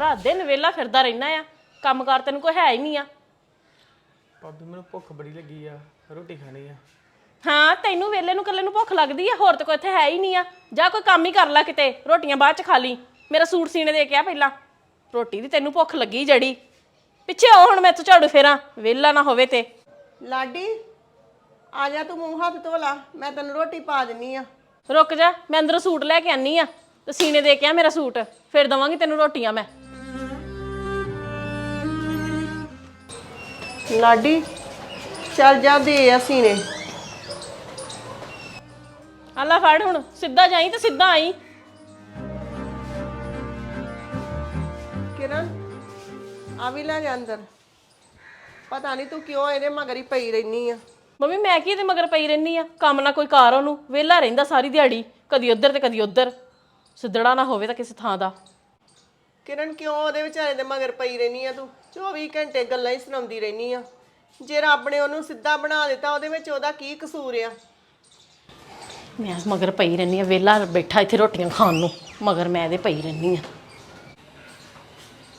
ਸਾਰਾ ਦਿਨ ਵੇਲਾ ਫਿਰਦਾ ਰਹਿਣਾ ਆ। ਕੰਮਕਾਰ ਤੈਨੂੰ ਕੋਈ ਹੈ ਹੀ ਨਹੀਂ ਆ। ਭਾਬੀ ਮੈਨੂੰ ਭੁੱਖ ਬੜੀ ਲੱਗੀ ਆ। ਰੋਟੀ ਖਾਣੀ ਆ। ਹਾਂ ਤੈਨੂੰ ਵੇਲੇ ਨੂੰ ਇਕੱਲੇ ਨੂੰ ਭੁੱਖ ਲੱਗਦੀ ਆ ਹੋਰ ਤਾਂ ਕੋਈ ਇੱਥੇ ਹੈ ਹੀ ਨਹੀਂ ਆ। ਜਾ ਕੋਈ ਕੰਮ ਹੀ ਕਰ ਲੈ ਕਿਤੇ ਰੋਟੀਆਂ ਬਾਅਦ ਚ ਖਾ ਲਈ। ਮੇਰਾ ਸੂਟ ਸੀਨੇ ਦੇ ਕੇ ਆ ਪਹਿਲਾਂ। ਰੋਟੀ ਦੀ ਤੈਨੂੰ ਭੁੱਖ ਲੱਗੀ ਜੜੀ। ਪਿੱਛੇ ਆ ਹੁਣ ਮੈਂ ਤੂੰ ਝਾੜੂ ਫੇਰਾਂ। ਵੇਲਾ ਨਾ ਹੋਵੇ ਤੇ। ਲਾਡੀ ਆ ਜਾ ਤੂੰ ਮੂੰਹ ਹੱਥ ਧੋ ਲਾ। ਮੈਂ ਤੈਨੂੰ ਰੋਟੀ ਪਾ ਦਿੰਨੀ ਆ। ਰੁਕ ਜਾ ਮੈਂ ਅੰਦਰੋਂ ਸੂਟ ਲੈ ਕੇ ਆਨੀ ਆ। ਤੇ ਸੀਨੇ ਦੇ ਕੇ ਆ ਮੇਰਾ ਸੂਟ। ਫਿਰ ਦਵਾਂਗੀ ਤੈਨੂੰ ਰੋਟੀਆਂ ਮੈਂ। ਲਾਡੀ ਚੱਲ ਜਾ ਦੇ ਅਸੀਂ ਨੇ। ਆਲਾ ਫੜ ਹੁਣ ਸਿੱਧਾ ਜਾਈ ਤੇ ਸਿੱਧਾ ਆਈ। ਕਿਰਨ ਆ ਵੀ ਲੈ ਜਾ ਅੰਦਰ। ਪਤਾ ਨਹੀਂ ਤੂੰ ਕਿਉਂ ਇਹਦੇ ਮਗਰ ਹੀ ਪਈ ਰਹਿਨੀ ਆ। ਮੰਮੀ ਮੈਂ ਕੀ ਇਹਦੇ ਮਗਰ ਪਈ ਰਹਿਨੀ ਆ? ਕੰਮ ਨਾ ਕੋਈ ਕਾਰ ਉਹਨੂੰ ਵਿਹਲਾ ਰਹਿੰਦਾ ਸਾਰੀ ਦਿਹਾੜੀ ਕਦੀ ਉੱਧਰ ਤੇ ਕਦੀ ਉੱਧਰ। ਸਿੱਧੜਾ ਨਾ ਹੋਵੇ ਤਾਂ ਕਿਸੇ ਥਾਂ ਦਾ। ਕਿਰਨ ਕਿਉਂ ਉਹਦੇ ਵਿਚਾਰੇ ਦੇ ਮਗਰ ਪਈ ਰਹਿਨੀ ਆ ਤੂੰ? 24 ਘੰਟੇ ਗੱਲਾਂ ਹੀ ਸੁਣਾਉਂਦੀ ਰਹਿਨੀ ਆ। ਜੇ ਰੱਬ ਨੇ ਉਹਨੂੰ ਸਿੱਧਾ ਬਣਾ ਦਿੱਤਾ ਉਹਦੇ ਵਿੱਚ ਉਹਦਾ ਕੀ ਕਸੂਰ ਆ? ਮੈਂ ਮਗਰ ਪਈ ਰਹਿਨੀ ਆ ਵਿਹਲਾ ਬੈਠਾ ਇੱਥੇ ਰੋਟੀਆਂ ਖਾਣ ਨੂੰ ਮਗਰ ਮੈਂ ਇਹਦੇ ਪਈ ਰਹਿਨੀ ਆ।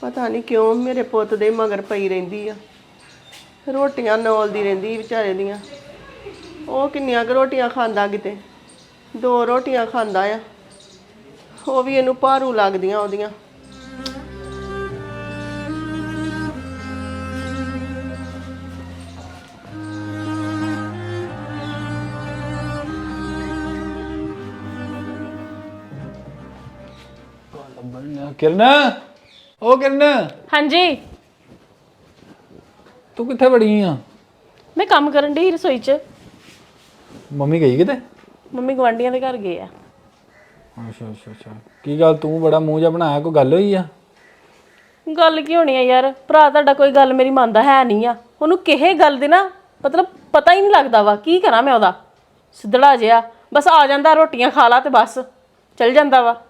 ਪਤਾ ਨਹੀਂ ਕਿਉਂ ਮੇਰੇ ਪੁੱਤ ਦੇ ਮਗਰ ਪਈ ਰਹਿੰਦੀ ਆ। ਰੋਟੀਆਂ ਨੌਲਦੀ ਰਹਿੰਦੀ ਵਿਚਾਰੇ ਦੀਆਂ। ਉਹ ਕਿੰਨੀਆਂ ਕੁ ਰੋਟੀਆਂ ਖਾਂਦਾ ਕਿਤੇ? ਦੋ ਰੋਟੀਆਂ ਖਾਂਦਾ ਆ। ਉਹ ਵੀ ਇਹਨੂੰ ਭਾਰੂ ਲੱਗਦੀਆਂ ਉਹਦੀਆਂ। ਕਿਰਨ? ਉਹ ਕਿਰਨ। ਹਾਂਜੀ। ਤੂੰ ਕਿੱਥੇ ਵੜੀ ਆ? ਮੈਂ ਕੰਮ ਕਰਨ ਦੀ ਰਸੋਈ 'ਚ। ਮੰਮੀ ਗਈ ਕਿਤੇ? ਮੰਮੀ ਗਵਾਂਡੀਆਂ ਦੇ ਘਰ ਗਏ ਆ। ਅੱਛਾ ਅੱਛਾ ਅੱਛਾ। ਕੀ ਗੱਲ ਤੂੰ ਬੜਾ ਮੂੰਹ ਜਿਹਾ ਬਣਾਇਆ ਕੋਈ ਗੱਲ ਹੋਈ ਆ? ਗੱਲ ਕੀ ਹੋਣੀ ਆ ਯਾਰ? ਭਰਾ ਤੁਹਾਡਾ ਕੋਈ ਗੱਲ ਮੇਰੀ ਮੰਨਦਾ ਹੈ ਨਹੀਂ ਆ। ਉਹਨੂੰ ਕਿਹੇ ਗੱਲ ਦੇ ਨਾ ਮਤਲਬ ਪਤਾ ਹੀ ਨਹੀਂ ਲੱਗਦਾ ਵਾ ਕੀ ਕਰਾਂ ਮੈਂ ਉਹਦਾ? ਸਿੱਧੜਾ ਜਿਹਾ। ਬਸ ਆ ਜਾਂਦਾ ਰੋਟੀਆਂ ਖਾ ਲਾ ਤੇ ਬਸ। ਚਲ ਜਾਂਦਾ ਵਾ।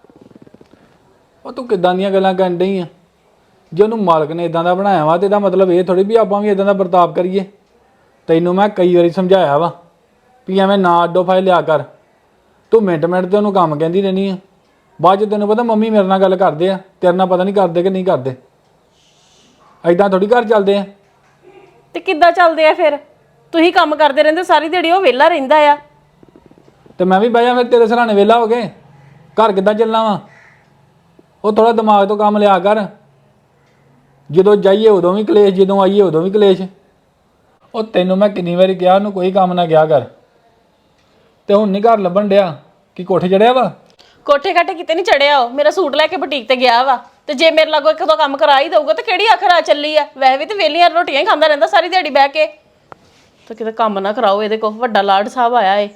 ਉਹ ਤੂੰ ਕਿੱਦਾਂ ਦੀਆਂ ਗੱਲਾਂ ਕਰਨ ਡਈ ਆ? ਜੇ ਉਹਨੂੰ ਮਾਲਕ ਨੇ ਇਦਾਂ ਦਾ ਬਣਾਇਆ ਵਾ ਤੇ ਇਹਦਾ ਮਤਲਬ ਇਹ ਥੋੜੀ ਵੀ ਆਪਾਂ ਵੀ ਇਦਾਂ ਦਾ ਵਰਤਾਵ ਕਰੀਏ। ਤੈਨੂੰ ਮੈਂ ਕਈ ਵਾਰੀ ਸਮਝਾਇਆ ਵਾ ਵੀ ਐਵੇਂ ਨਾ ਅੱਡੋ ਫਾਇ ਲਿਆ ਕਰ। ਤੂੰ ਮਿੰਟ ਮਿੰਟ ਤੇ ਉਹਨੂੰ ਕੰਮ ਕਹਿੰਦੀ ਰਹਿਣੀ ਆ। ਬਾਅਦ ਚ ਤੈਨੂੰ ਪਤਾ ਮੰਮੀ ਮੇਰੇ ਨਾਲ ਗੱਲ ਕਰਦੇ ਆ ਤੇਰੇ ਨਾਲ ਪਤਾ ਨਹੀਂ ਕਰਦੇ ਕਿ ਨਹੀਂ ਕਰਦੇ। ਐਦਾਂ ਥੋੜੀ ਘਰ ਚੱਲਦੇ ਆ। ਤੇ ਕਿੱਦਾਂ ਚੱਲਦੇ ਆ ਫਿਰ? ਤੁਸੀਂ ਕੰਮ ਕਰਦੇ ਰਹਿੰਦੇ ਸਾਰੀ ਦਿਹਾੜੀ ਉਹ ਵਿਹਲਾ ਰਹਿੰਦਾ ਆ। ਤੇ ਮੈਂ ਵੀ ਬਹਿ ਜਾ ਫਿਰ ਤੇਰੇ ਸਰਾਣੇ ਵਿਹਲਾ ਹੋ ਗਏ। ਘਰ ਕਿੱਦਾਂ ਚੱਲਣਾ ਵਾ? ਉਹ ਥੋੜਾ ਦਿਮਾਗ ਤੋਂ ਕੰਮ ਲਿਆ ਕਰ। ਜਦੋਂ ਜਾਈਏ ਉਦੋਂ ਵੀ ਕਲੇਸ਼ ਜਦੋਂ ਆਈਏ ਉਦੋਂ ਵੀ ਕਲੇਸ਼। ਉਹ ਤੈਨੂੰ ਮੈਂ ਕਿੰਨੀ ਵਾਰੀ ਕਿਹਾ ਉਹਨੂੰ ਕੋਈ ਕੰਮ ਨਾ ਕਿਹਾ ਕਰ। ਤੇ ਹੁਣ ਨਹੀਂ ਘਰ ਲੱਭਣ ਡਿਆ ਕਿ ਕੋਠੇ ਚੜਿਆ ਵਾ? ਕੋਠੇ ਘਾਟੇ ਕਿਤੇ ਨਹੀਂ ਚੜਿਆ ਉਹ ਮੇਰਾ ਸੂਟ ਲੈ ਕੇ ਬੁਟੀਕ ਤੇ ਗਿਆ ਵਾ। ਤੇ ਜੇ ਮੇਰੇ ਲਾਗੋ ਇੱਕ ਦੋ ਕੰਮ ਕਰਾ ਹੀ ਦਊਗਾ ਤੇ ਕਿਹੜੀ ਆਖਰ ਆ ਚੱਲੀ ਆ? ਵੈਸੇ ਵੀ ਤੇ ਵੇਲੀਆਂ ਰੋਟੀਆਂ ਹੀ ਖਾਂਦਾ ਰਹਿੰਦਾ ਸਾਰੀ ਦਿਹਾੜੀ ਬਹਿ ਕੇ। ਤੇ ਕਿਤੇ ਕੰਮ ਨਾ ਕਰਾਓ ਇਹਦੇ ਕੋਲ ਵੱਡਾ ਲਾਡ ਸਾਹਿਬ ਆਇਆ ਏ।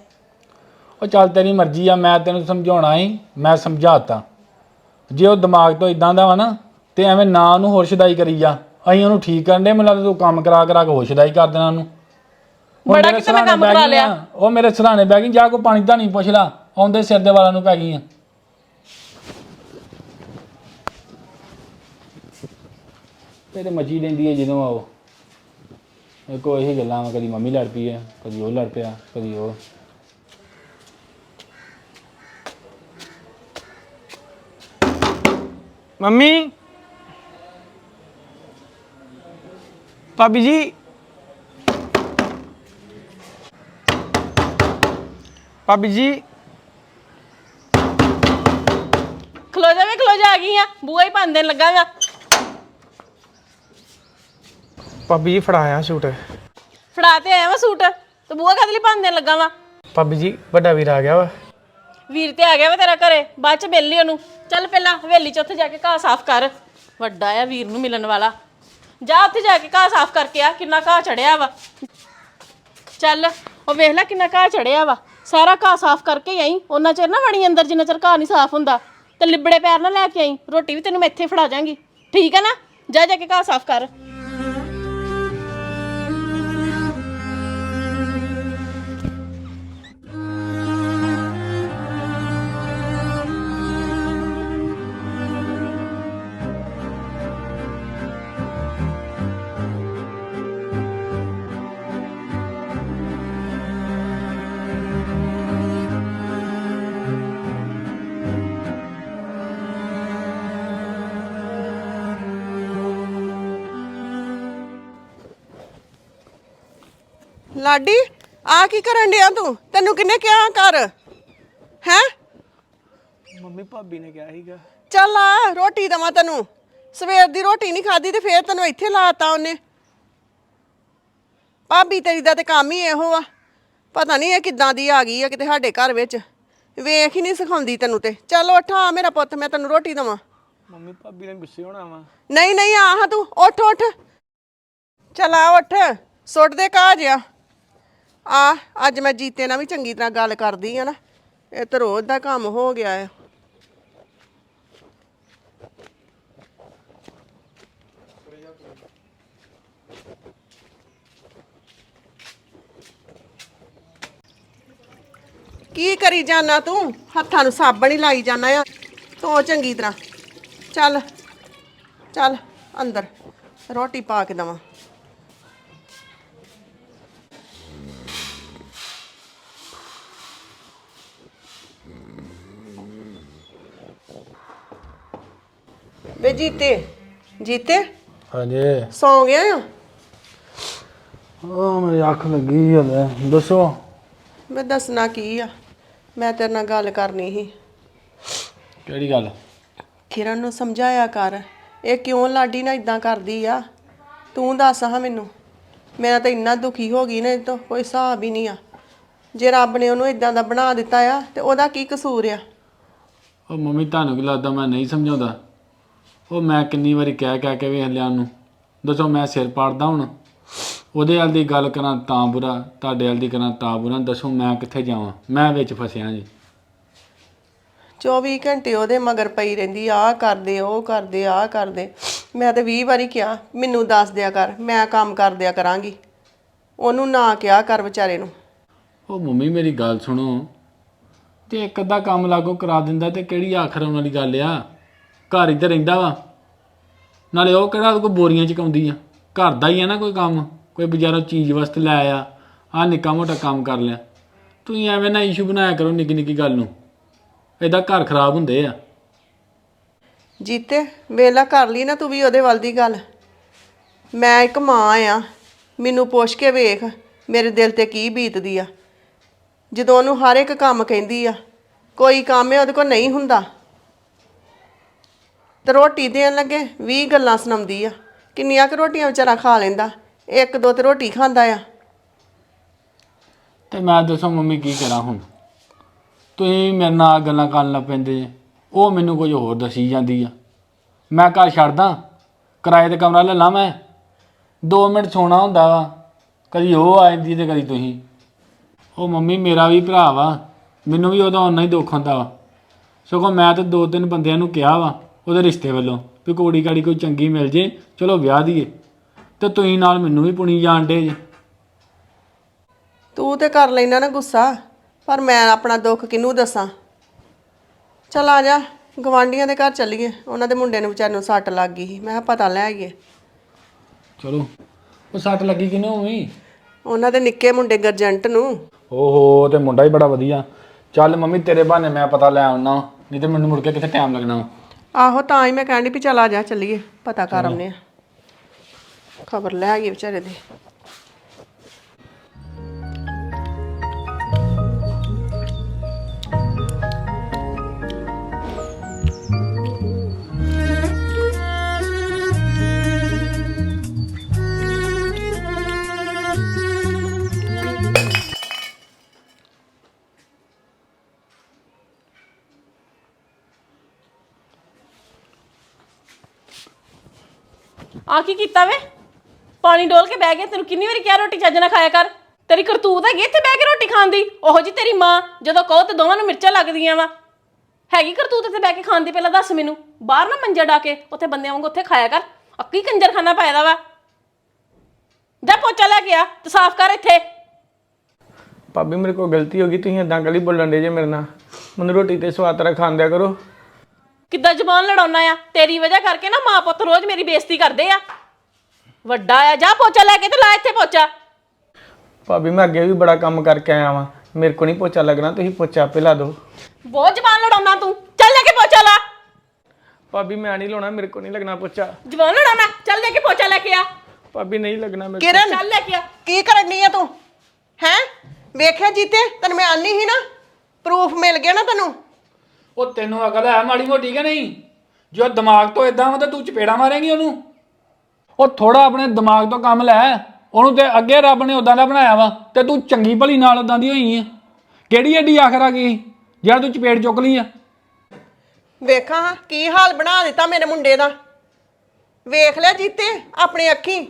ਉਹ ਚੱਲ ਤੇਰੀ ਮਰਜ਼ੀ ਆ ਮੈਂ ਤੈਨੂੰ ਸਮਝਾਉਣਾ ਹੀ ਮੈਂ ਸਮਝਾਤਾ। ਜੇ ਉਹ ਦਿਮਾਗ ਤੋਂ ਇਦਾਂ ਦਾ ਵਾ ਨਾ ਤੇ ਐਵੇਂ ਨਾ ਉਹਨੂੰ ਹੋਰਸ਼ਦਾਈ ਕਰੀ ਜਾ। ਅਸੀਂ ਉਹਨੂੰ ਠੀਕ ਕਰਨ ਦੇ ਮੈਨੂੰ ਲੱਗਦਾ ਤੂੰ ਕੰਮ ਕਰਾ ਕਰਾ ਕੇ ਹੋਰਸ਼ਦਾਈ ਕਰ ਦੇਣਾ ਉਹਨੂੰ। ਬੜਾ ਮੇਰੇ ਕਿਤੇ ਮੈਂ ਕੰਮ ਬਹਿ ਕਰਾ ਗਈ ਲਿਆ। ਆ, ਉਹ ਮੇਰੇ ਸਰਾਣੇ ਬਹਿ ਗਈ ਜਾ ਕੋ ਪਾਣੀ ਤਾਂ ਨਹੀਂ ਪੁੱਛ ਲਾ ਆਉਂਦੇ ਸਿਰ ਦੇ ਵਾਲਾਂ ਨੂੰ ਪੈ ਗਈਆਂ। ਤੇਰੇ ਮੱਜੀ ਲੈਂਦੀ ਹੈ ਜਦੋਂ ਆਓ। ਇਹ ਕੋਈ ਇਹੀ ਗੱਲਾਂ ਵਾ ਕਦੀ ਮੰਮੀ ਲੜ ਪਈ ਹੈ ਕਦੀ ਉਹ ਲੜ ਪਿਆ ਕਦੀ ਉਹ। ਮੰਮੀ। ਭਾਬੀ ਜੀ। ਭਾਬੀ ਜੀ। ਖਲੋ ਜਾ ਵੇ ਖਲੋ ਜਾ ਆ ਗਈ ਆ ਬੂਆ ਹੀ ਭੰਨ ਦੇਣ ਲੱਗਾਗਾ ਭਾਬੀ ਜੀ ਫੜਾਇਆ ਸੂਟ। ਫੜਾ ਤੇ ਆਇਆ ਵਾ ਸੂਟ ਤੇ ਬੂਆ ਕਦ ਲਈ ਭੰਨ ਦੇਣ ਲੱਗਾ ਵਾ? ਭਾਬੀ ਜੀ ਵੱਡਾ ਵੀਰ ਆ ਗਿਆ ਵਾ। ਵੀਰ ਤੇ ਆ ਗਿਆ ਵਾ ਤੇਰਾ ਘਰੇ, ਬਾਅਦ ਚ ਮਿਲ ਲਈ ਉਹਨੂੰ। ਚੱਲ ਪਹਿਲਾਂ ਹਵੇਲੀ ਚ ਉੱਥੇ ਜਾ ਕੇ ਘਾਹ ਸਾਫ਼ ਕਰ। ਵੱਡਾ ਆ ਵੀਰ ਨੂੰ ਮਿਲਣ ਵਾਲਾ। ਜਾ ਉੱਥੇ ਜਾ ਕੇ ਘਾਹ ਸਾਫ਼ ਕਰਕੇ ਆ, ਕਿੰਨਾ ਘਾਹ ਚੜਿਆ ਵਾ। ਚੱਲ, ਉਹ ਵੇਖ ਲੈ ਕਿੰਨਾ ਘਾਹ ਚੜਿਆ ਵਾ। ਸਾਰਾ ਘਾਹ ਸਾਫ਼ ਕਰਕੇ ਹੀ ਆਈ। ਉਹਨਾਂ ਚਿਰ ਨਾ ਵੜੀ ਅੰਦਰ, ਜਿੰਨਾ ਚਿਰ ਘਾਹ ਨਹੀਂ ਸਾਫ਼ ਹੁੰਦਾ। ਤੇ ਲਿਬੜੇ ਪੈਰ ਨਾ ਲੈ ਕੇ ਆਈ। ਰੋਟੀ ਵੀ ਤੈਨੂੰ ਮੈਂ ਇੱਥੇ ਫੜਾ ਜਾਾਂਗੀ ਠੀਕ ਹੈ ਨਾ? ਜਾ ਜਾ ਕੇ ਘਾਹ ਸਾਫ਼ ਕਰ। ਲਾਡੀ ਆ ਕੀ ਕਰਨ ਡਿਆ ਤੂੰ? ਤੈਨੂੰ ਕਿੰਨੇ ਕਿਹਾ ਕਰ ਹੈ? ਮੰਮੀ ਭਾਬੀ ਨੇ ਕਿਹਾ ਸੀਗਾ। ਚੱਲ ਆ ਰੋਟੀ ਦਵਾਂ ਤੈਨੂੰ। ਸਵੇਰ ਦੀ ਰੋਟੀ ਨਹੀਂ ਖਾਦੀ ਤੇ ਫੇਰ ਤੈਨੂੰ ਇੱਥੇ ਲਾਤਾ ਉਹਨੇ। ਭਾਬੀ ਤੇਰੀ ਦਾ ਤੇ ਕੰਮ ਹੀ ਇਹੋ ਆ। ਪਤਾ ਨਹੀਂ ਇਹ ਕਿੱਦਾਂ ਦੀ ਆ ਗਈ ਆ ਕਿਤੇ ਸਾਡੇ ਘਰ ਵਿੱਚ। ਵੇਖ ਹੀ ਨਹੀਂ ਸਿਖਾਉਂਦੀ ਤੈਨੂੰ ਤੇ। ਚੱਲ ਉੱਠ ਆ ਮੇਰਾ ਪੁੱਤ ਮੈਂ ਤੈਨੂੰ ਰੋਟੀ ਦਵਾਂ। ਮੰਮੀ ਭਾਬੀ ਨੇ ਗੁੱਸੇ ਹੋਣਾ ਵਾ। ਨਹੀਂ ਨਹੀਂ ਆ ਹਾਂ ਤੂੰ ਉੱਠ ਉੱਠ। ਚੱਲ ਆ ਉੱਠ। ਸੁੱਟ ਦੇ ਕਾਜ ਆ ਆ, ਅੱਜ ਮੈਂ ਜੀਤੇ ਨਾਲ ਵੀ ਚੰਗੀ ਤਰ੍ਹਾਂ ਗੱਲ ਕਰਦੀ ਆ ਨਾ। ਇਹ ਤਾਂ ਰੋਜ਼ ਦਾ ਕੰਮ ਹੋ ਗਿਆ ਆ। ਕੀ ਕਰੀ ਜਾਨਾ ਤੂੰ? ਹੱਥਾਂ ਨੂੰ ਸਾਬਣ ਹੀ ਲਾਈ ਜਾਨਾ ਆ। ਧੋ ਚੰਗੀ ਤਰ੍ਹਾਂ। ਚੱਲ ਚੱਲ, ਅੰਦਰ ਰੋਟੀ ਪਾ ਕੇ ਦਵਾਂ। ਵੇ ਜੀਤੇ ਜੀਤੇ ਹਾਂਜੀ। ਸੌਂ ਗਿਆ ਆ? ਉਹ ਮੇਰੀ ਅੱਖ ਲੱਗੀ ਹਲੇ ਦੱਸੋ। ਮੈਂ ਦੱਸਣਾ ਕੀ ਆ? ਮੈਂ ਤੇਰੇ ਨਾਲ ਗੱਲ ਕਰਨੀ ਸੀ। ਕਿਹੜੀ ਗੱਲ? ਕਿਰਨ ਨੂੰ ਸਮਝਾਇਆ ਕਰ। ਇਹ ਕਿਉਂ ਲਾਡੀ ਨਾਲ ਇਦਾਂ ਕਰਦੀ ਆ? ਤੂੰ ਦੱਸ ਹਾਂ ਮੈਨੂੰ। ਮੈਂ ਤਾਂ ਇੰਨਾ ਦੁਖੀ ਹੋ ਗਈ ਨਾ ਇਹ ਤੋਂ ਕੋਈ ਹਿਸਾਬ ਹੀ ਨਹੀਂ ਆ। ਜੇ ਰੱਬ ਨੇ ਉਹਨੂੰ ਇਦਾਂ ਦਾ ਬਣਾ ਦਿੱਤਾ ਆ ਤੇ ਉਹਦਾ ਕੀ ਕਸੂਰ ਆ? ਉਹ ਮੰਮੀ ਤੁਹਾਨੂੰ ਕੀ ਲੱਗਦਾ ਮੈਂ ਨਹੀਂ ਸਮਝਾਉਂਦਾ? ਉਹ ਮੈਂ ਕਿੰਨੀ ਵਾਰੀ ਕਹਿ ਕਹਿ ਕੇ ਵੇਖ ਲਿਆ ਉਹਨੂੰ। ਦੱਸੋ ਮੈਂ ਸਿਰ ਪਾੜਦਾ ਹੁਣ? ਉਹਦੇ ਵੱਲ ਦੀ ਗੱਲ ਕਰਾਂ ਤਾਂ ਬੁਰਾ ਤੁਹਾਡੇ ਵੱਲ ਦੀ ਕਰਾਂ ਤਾਂ ਬੁਰਾ। ਦੱਸੋ ਮੈਂ ਕਿੱਥੇ ਜਾਵਾਂ? ਮੈਂ ਵਿੱਚ ਫਸਿਆ ਜੀ। 24 ਘੰਟੇ ਉਹਦੇ ਮਗਰ ਪਈ ਰਹਿੰਦੀ ਆ ਕਰਦੇ ਉਹ ਕਰਦੇ ਆ ਕਰਦੇ। ਮੈਂ ਤੇ 20 ਵਾਰੀ ਕਿਹਾ ਮੈਨੂੰ ਦੱਸ ਦਿਆ ਕਰ ਮੈਂ ਕੰਮ ਕਰ ਦਿਆ ਕਰਾਂਗੀ। ਉਹਨੂੰ ਨਾ ਕਿਹਾ ਕਰ ਵਿਚਾਰੇ ਨੂੰ। ਉਹ ਮੰਮੀ ਮੇਰੀ ਗੱਲ ਸੁਣੋ। ਤੇ ਇੱਕ ਅੱਧਾ ਕੰਮ ਲਾਗੋ ਕਰਾ ਦਿੰਦਾ ਤੇ ਕਿਹੜੀ ਆਖਰ ਆਉਣ ਵਾਲੀ ਗੱਲ ਆ? ਘਰ ਹੀ ਤੇ ਰਹਿੰਦਾ ਵਾ। ਨਾਲੇ ਉਹ ਕਿਹੜਾ ਉਹਦੇ ਕੋਲ ਬੋਰੀਆਂ ਚਕਾਉਂਦੀ ਆ। ਘਰ ਦਾ ਹੀ ਆ ਨਾ ਕੋਈ ਕੰਮ। ਕੋਈ ਬਾਜ਼ਾਰੋਂ ਚੀਜ਼ ਵਸਤ ਲੈ ਆਇਆ ਆ ਨਿੱਕਾ ਮੋਟਾ ਕੰਮ ਕਰ ਲਿਆ। ਤੁਸੀਂ ਐਵੇਂ ਨਾ ਇਸ਼ੂ ਬਣਾਇਆ ਕਰੋ ਨਿੱਕੀ ਨਿੱਕੀ ਗੱਲ ਨੂੰ। ਇਹਦਾ ਘਰ ਖਰਾਬ ਹੁੰਦੇ ਆ। ਜੀਤੇ, ਵੇਲਾ ਕਰ ਲਈ ਨਾ ਤੂੰ ਵੀ ਉਹਦੇ ਵੱਲ ਦੀ ਗੱਲ। ਮੈਂ ਇੱਕ ਮਾਂ ਆ। ਮੈਨੂੰ ਪੁੱਛ ਕੇ ਵੇਖ ਮੇਰੇ ਦਿਲ ਤੇ ਕੀ ਬੀਤਦੀ ਆ। ਜਦੋਂ ਉਹਨੂੰ ਹਰ ਇੱਕ ਕੰਮ ਕਹਿੰਦੀ ਆ, ਕੋਈ ਕੰਮ ਹੈ ਉਹਦੇ ਕੋਲ ਨਹੀਂ ਹੁੰਦਾ। ਤੇ ਰੋਟੀ ਦੇਣ ਲੱਗੇ 20 ਗੱਲਾਂ ਸੁਣਾਉਂਦੀ ਆ। ਕਿੰਨੀਆਂ ਕੁ ਰੋਟੀਆਂ ਵਿਚਾਰਾ ਖਾ ਲੈਂਦਾ, ਇੱਕ ਦੋ ਤੇ ਰੋਟੀ ਖਾਂਦਾ ਆ। ਤੇ ਮੈਂ ਦੱਸੋ ਮੰਮੀ ਕੀ ਕਰਾਂ ਹੁਣ। ਤੁਸੀਂ ਮੇਰੇ ਨਾਲ ਗੱਲਾਂ ਕਰਨ ਲੱਗ ਪੈਂਦੇ ਜੇ, ਉਹ ਮੈਨੂੰ ਕੁਝ ਹੋਰ ਦੱਸੀ ਜਾਂਦੀ ਆ। ਮੈਂ ਘਰ ਛੱਡਦਾ, ਕਿਰਾਏ ਤੇ ਕਮਰਾ ਲੈ ਲਾਂ ਮੈਂ। 2 ਮਿੰਟ ਸੋਣਾ ਹੁੰਦਾ ਵਾ, ਕਦੀ ਉਹ ਆ ਜਾਂਦੀ ਤੇ ਕਦੀ ਤੁਸੀਂ। ਉਹ ਮੰਮੀ ਮੇਰਾ ਵੀ ਭਰਾ ਵਾ, ਮੈਨੂੰ ਵੀ ਉਹਦਾ ਓਨਾ ਹੀ ਦੁੱਖ ਹੁੰਦਾ ਵਾ। ਸਗੋਂ ਮੈਂ ਤਾਂ ਦੋ ਤਿੰਨ ਬੰਦਿਆਂ ਨੂੰ ਕਿਹਾ ਵਾ ਉਹਦੇ ਰਿਸ਼ਤੇ ਵੱਲੋਂ ਵੀ ਕੋੜੀ ਕਾੜੀ ਕੋਈ ਚੰਗੀ ਮਿਲ ਜੇ ਚਲੋ ਵਿਆਹ ਦੀਏ। ਤੇ ਤੁਸੀਂ ਨਾਲ ਮੈਨੂੰ ਵੀ ਪੁਣੀ ਜਾਣ ਡੇ ਜੇ। ਤੂੰ ਤੇ ਕਰ ਲੈਣਾ ਨਾ ਗੁੱਸਾ ਪਰ ਮੈਂ ਆਪਣਾ ਦੁੱਖ ਕਿਹਨੂੰ ਦੱਸਾਂ? ਚਲ ਆ ਜਾ ਗਵਾਂਢੀਆਂ ਦੇ ਘਰ ਚੱਲੀਏ। ਉਹਨਾਂ ਦੇ ਮੁੰਡੇ ਨੂੰ ਵਿਚਾਰੇ ਨੂੰ ਸੱਟ ਲੱਗ ਗਈ ਸੀ। ਮੈਂ ਕਿਹਾ ਪਤਾ ਲੈ ਆਈਏ। ਚਲੋ ਉਹ ਸੱਟ ਲੱਗੀ ਕਿਨੂੰ ਵੀ ਉਹਨਾਂ ਦੇ ਨਿੱਕੇ ਮੁੰਡੇ ਗਰਜੰਟ ਨੂੰ। ਓਹੋ ਤੇ ਮੁੰਡਾ ਹੀ ਬੜਾ ਵਧੀਆ। ਚੱਲ ਮੰਮੀ ਤੇਰੇ ਬਹਾਨੇ ਮੈਂ ਪਤਾ ਲੈ ਆਉਣਾ। ਨਹੀਂ ਤੇ ਮੈਨੂੰ ਮੁੜ ਕੇ ਕਿੱਥੇ ਟਾਈਮ ਲੱਗਣਾ। ਵਾ। ਆਹੋ ਤਾਂ ਹੀ ਮੈਂ ਕਹਿੰਦੀ ਵੀ ਚਲ ਆ ਜਾ ਚੱਲੀਏ ਪਤਾ ਕਰ ਆਉਨੇ ਆ। ਖਬਰ ਲੈ ਆਈਏ ਵਿਚਾਰੇ ਦੀ। ਆ ਕੀ ਕੀਤਾ ਵੇ? ਪਾਣੀ ਡੋਲ ਕੇ ਬਹਿ ਗਿਆ, ਤੈਨੂੰ ਕਿੰਨੀ ਵਾਰੀ ਕਿਹਾ ਰੋਟੀ ਚੱਜ ਨਾਲ ਖਾਇਆ ਕਰ? ਤੇਰੀ ਕਰਤੂਤ ਹੈਗੀ ਇੱਥੇ ਬਹਿ ਕੇ ਰੋਟੀ ਖਾਣ ਦੀ। ਉਹੋ ਜੀ ਤੇਰੀ ਮਾਂ, ਜਦੋਂ ਕਹੋ ਤੇ ਦੋਵਾਂ ਨੂੰ ਮਿਰਚਾਂ ਲੱਗਦੀਆਂ ਵਾ। ਹੈਗੀ ਕਰਤੂਤ ਇੱਥੇ ਬਹਿ ਕੇ ਖਾਣ ਦੀ ਪਹਿਲਾਂ ਦੱਸ ਮੈਨੂੰ। ਬਾਹਰ ਨਾ ਮੰਜਾ ਡਾ ਕੇ ਉੱਥੇ ਬੰਦਿਆਂ ਵਾਂਗੂ ਉੱਥੇ ਖਾਇਆ ਕਰ। ਅੱਕੀ ਕੰਜਰ ਖਾਣਾ ਪਾਇਦਾ ਵਾ। ਜਾ ਪੋਚਾ ਲੈ ਕੇ ਆ, ਤੇ ਸਾਫ਼ ਕਰ ਇੱਥੇ। ਭਾਬੀ, ਮੇਰੇ ਕੋਲ ਗਲਤੀ ਹੋ ਗਈ, ਤੁਸੀਂ ਇਦਾਂ ਗਲੀ ਬੋਲਣ ਦੇ ਜੇ ਮੇਰੇ ਨਾਲ। ਮੈਨੂੰ ਰੋਟੀ ਤੇ ਸਵਾਦ ਤਰ੍ਹਾਂ ਖਾਣ ਦਿਆ ਕਰੋ। ਕਿੱਦਾਂ ਜ਼ਬਾਨ ਲੜਾਉਣਾ ਆ? ਤੇਰੀ ਵਜ੍ਹਾ ਕਰਕੇ ਨਾ ਮਾਂ ਪੁੱਤ ਰੋਜ਼ ਮੇਰੀ ਬੇਇੱਜ਼ਤੀ ਕਰਦੇ ਆ। ਵੱਡਾ ਆ ਜਾ ਪੋਚਾ ਲੈ ਕੇ ਤੇ ਲਾ ਇੱਥੇ ਪੋਚਾ। ਭਾਬੀ ਮੈਂ ਅੱਗੇ ਵੀ ਬੜਾ ਕੰਮ ਕਰਕੇ ਆਇਆ ਵਾਂ। ਮੇਰੇ ਕੋ ਨਹੀਂ ਪੋਚਾ ਲੱਗਣਾ ਤੁਸੀਂ ਪੋਚਾ ਆਪੇ ਲਾ ਦਿਓ। ਬਹੁਤ ਜ਼ਬਾਨ ਲੜਾਉਣਾ ਤੂੰ। ਚੱਲ ਲੈ ਕੇ ਪੋਚਾ ਲਾ। ਭਾਬੀ ਮੈਂ ਨਹੀਂ ਲਾਉਣਾ ਮੇਰੇ ਕੋ ਨਹੀਂ ਲੱਗਣਾ ਪੋਚਾ। ਜ਼ਬਾਨ ਲੜਾਉਣਾ। ਚੱਲ ਲੈ ਕੇ ਪੋਚਾ ਲੈ ਕੇ ਆ। ਭਾਬੀ ਨਹੀਂ ਲੱਗਣਾ ਮੇਰੇ ਕਿਰਨ ਚੱਲ ਲੈ ਕੇ ਆ। ਕੀ ਕਰਨ ਡਈ ਆ ਤੂੰ? ਹੈ? ਵੇਖਿਆ ਜੀਤੇ? ਤੈਨੂੰ ਮੈਂ ਆਨੀ ਸੀ ਨਾ। ਪ੍ਰੂਫ ਮਿਲ ਗਿਆ ਨਾ ਤੈਨੂੰ। ਉਹ ਤੈਨੂੰ ਅਕਲ ਹੈ ਮਾੜੀ ਮੋਟੀ ਕਿ ਨਹੀਂ? ਜੋ ਦਿਮਾਗ ਤੋਂ ਇਦਾਂ ਵਾ ਤਾਂ ਤੂੰ ਚਪੇੜਾ ਮਾਰੇਂਗੀ ਉਹਨੂੰ। ਉਹ ਥੋੜਾ ਆਪਣੇ ਦਿਮਾਗ ਤੋਂ ਕੰਮ ਲੈ। ਉਹਨੂੰ ਤੇ ਅੱਗੇ ਰੱਬ ਨੇ ਉਦਾਂ ਦਾ ਬਣਾਇਆ ਵਾ ਤੇ ਤੂੰ ਚੰਗੀ ਭਲੀ ਨਾਲ ਉਦਾਂ ਦੀ ਹੋਈ ਆ। ਕਿਹੜੀ ਏਡੀ ਆਖਰਾ ਆ ਗਈ ਜਿਹੜਾ ਤੂੰ ਚਪੇੜ ਚੁੱਕ ਲਈ ਆ। ਵੇਖਾਂ ਹਾਂ, ਕੀ ਹਾਲ ਬਣਾ ਦਿੱਤਾ ਮੇਰੇ ਮੁੰਡੇ ਦਾ। ਵੇਖ ਲਿਆ ਜੀਤੇ ਆਪਣੇ ਅੱਖੀ।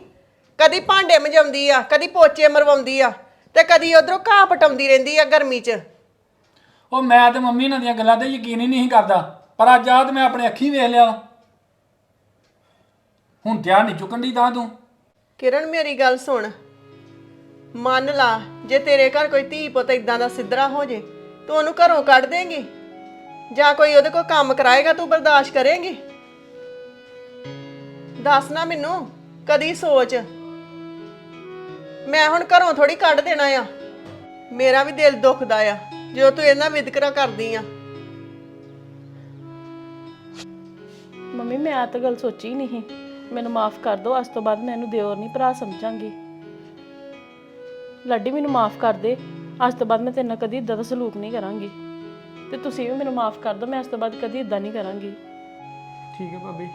ਕਦੀ ਭਾਂਡੇ ਮਜਾਉਂਦੀ ਆ ਕਦੀ ਪੋਚੇ ਮਰਵਾਉਂਦੀ ਆ ਤੇ ਕਦੀ ਉਧਰੋਂ ਘਾਹ ਪਟਾਉਂਦੀ ਰਹਿੰਦੀ ਆ ਗਰਮੀ 'ਚ। ਉਹ ਮੈਂ ਤੇ ਮੰਮੀ ਇਹਨਾਂ ਦੀਆਂ ਗੱਲਾਂ ਤੇ ਯਕੀਨ ਹੀ ਨਹੀਂ ਕਰਦਾ, ਪਰ ਅੱਜ ਆ ਮੈਂ ਆਪਣੇ ਅੱਖੀਂ ਵੇਖ ਲਿਆ। ਹੁਣ ਧਿਆਨ ਨਹੀਂ ਚੁੱਕਣ ਦੀ ਤਾਂ ਤੂੰ। ਕਿਰਨ, ਮੇਰੀ ਗੱਲ ਸੁਣ। ਮੰਨ ਲਾ, ਜੇ ਤੇਰੇ ਘਰ ਕੋਈ ਧੀ ਪੁੱਤ ਇਦਾਂ ਦਾ ਸਿੱਧਰਾ ਹੋ ਜੇ, ਤੂੰ ਉਹਨੂੰ ਘਰੋਂ ਕੱਢ ਦੇਂਗੀ? ਜਾਂ ਕੋਈ ਉਹਦੇ ਕੋਲ ਕੰਮ ਕਰਾਏਗਾ, ਤੂੰ ਬਰਦਾਸ਼ਤ ਕਰੇਂਗੀ? ਦੱਸ ਨਾ ਮੈਨੂੰ, ਕਦੀ ਸੋਚ। ਮੈਂ ਹੁਣ ਘਰੋਂ ਥੋੜੀ ਕੱਢ ਦੇਣਾ ਆ। ਮੇਰਾ ਵੀ ਦਿਲ ਦੁਖਦਾ ਆ। ਜੋ ਤੂੰ ਇਹਨਾਂ ਵਿਤਕਰਾ ਕਰਦੀ ਆ। ਮੰਮੀ ਮੈਂ ਆ ਤਾਂ ਗੱਲ ਸੋਚੀ ਨਹੀਂ ਮੈਨੂੰ ਮਾਫ ਕਰ ਦਿਓ ਅੱਜ ਤੋਂ ਬਾਅਦ ਮੈਂ ਇਹਨੂੰ ਦਿਓਰ ਨਹੀਂ ਭਰਾ ਸਮਝਾਂਗੀ। ਲੱਡੀ ਮੈਨੂੰ ਮਾਫ ਕਰ ਦੇ। ਅੱਜ ਤੋਂ ਬਾਅਦ ਮੈਂ ਤੇਰੇ ਨਾਲ ਕਦੀ ਇਦਾਂ ਦਾ ਸਲੂਕ ਨਹੀਂ ਕਰਾਂਗੀ। ਤੇ ਤੁਸੀਂ ਵੀ ਮੈਨੂੰ ਮਾਫ ਕਰ ਦਿਓ ਮੈਂ ਅੱਜ ਤੋਂ ਬਾਅਦ ਕਦੀ ਇਦਾਂ ਨਹੀਂ ਕਰਾਂਗੀ। ਠੀਕ ਹੈ ਭਾਬੀ।